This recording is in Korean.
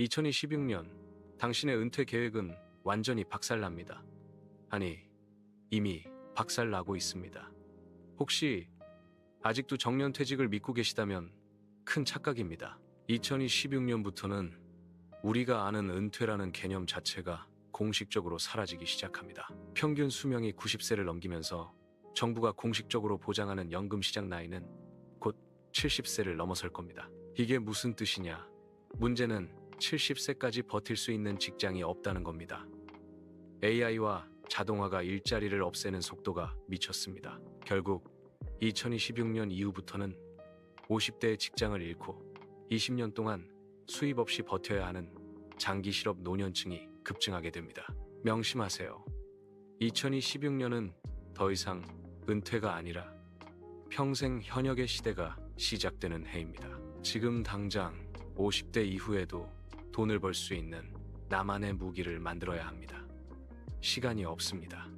2026년 당신의 은퇴 계획은 완전히 박살납니다. 아니, 이미 박살나고 있습니다. 혹시 아직도 정년퇴직을 믿고 계시다면 큰 착각입니다. 2026년부터는 우리가 아는 은퇴라는 개념 자체가 공식적으로 사라지기 시작합니다. 평균 수명이 90세를 넘기면서 정부가 공식적으로 보장하는 연금 시작 나이는 곧 70세를 넘어설 겁니다. 이게 무슨 뜻이냐? 문제는 70세까지 버틸 수 있는 직장이 없다는 겁니다. AI와 자동화가 일자리를 없애는 속도가 미쳤습니다. 결국 2026년 이후부터는 50대의 직장을 잃고 20년 동안 수입 없이 버텨야 하는 장기 실업 노년층이 급증하게 됩니다. 명심하세요. 2026년은 더 이상 은퇴가 아니라 평생 현역의 시대가 시작되는 해입니다. 지금 당장 50대 이후에도 돈을 벌 수 있는 나만의 무기를 만들어야 합니다. 시간이 없습니다.